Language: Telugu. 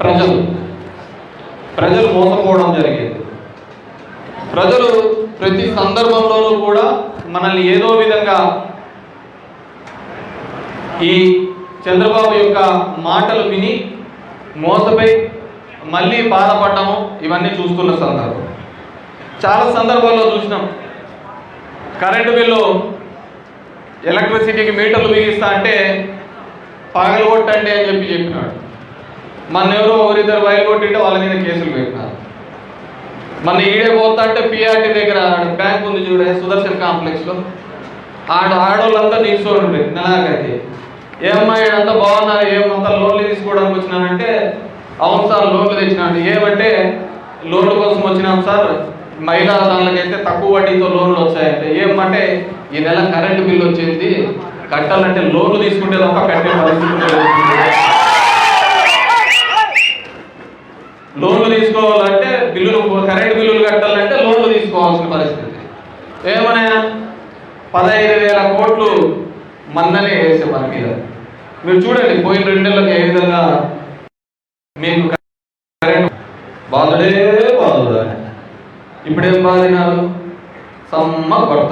ప్రజలు. ప్రజలు మోసపోవడం జరిగింది. ప్రజలు ప్రతి సందర్భంలోనూ కూడా మనల్ని ఏదో విధంగా ఈ చంద్రబాబు యొక్క మాటలు విని మోసపై మళ్ళీ బాధపడటము ఇవన్నీ చూస్తున్న సందర్భం. చాలా సందర్భాల్లో చూసినాం. కరెంటు బిల్లు ఎలక్ట్రిసిటీకి మీటర్లు బిగిస్తా అంటే పగలగొట్టండి అని చెప్పి చెప్పినాడు. మన ఎవరో ఒకరిద్దరు బయలు కొట్టింటే వాళ్ళ మీద కేసులు పెట్టినారు మన ఈడే పోతా అంటే పిఆర్టీ దగ్గర బ్యాంక్ ఉంది చూడే సుదర్శన్ కాంప్లెక్స్లో ఆడ ఆడవాళ్ళంతా నిల్చోండి నెలాఖరికి. ఏమ్మా ఈడంతా బాగున్నారు? ఏమంతా లోన్లు తీసుకోవడానికి వచ్చినానంటే అవును సార్ లోన్లు తెచ్చినాడు. ఏమంటే లోన్ల కోసం వచ్చినాం సార్ మహిళా దానికైతే తక్కువ వడ్డీతో లోన్లు వచ్చాయంటే ఏమంటే ఈ నెల కరెంటు బిల్లు వచ్చింది కట్టాలంటే లోన్లు తీసుకుంటే తప్ప కట్టే పరిస్థితి లోన్లు తీసుకోవాలంటే బిల్లులు కరెంట్ బిల్లులు కట్టాలంటే లోన్లు తీసుకోవాల్సిన పరిస్థితి. ఏమన్నా పదహైదు వేల కోట్లు మందనే వేసే మన మీద. మీరు చూడండి పోయిన రెండేళ్ళకి ఏ విధంగా మీకు కరెంట్ బాధుడే బాధుడు. ఇప్పుడేం బాధినారు సమ్మ కొడతారు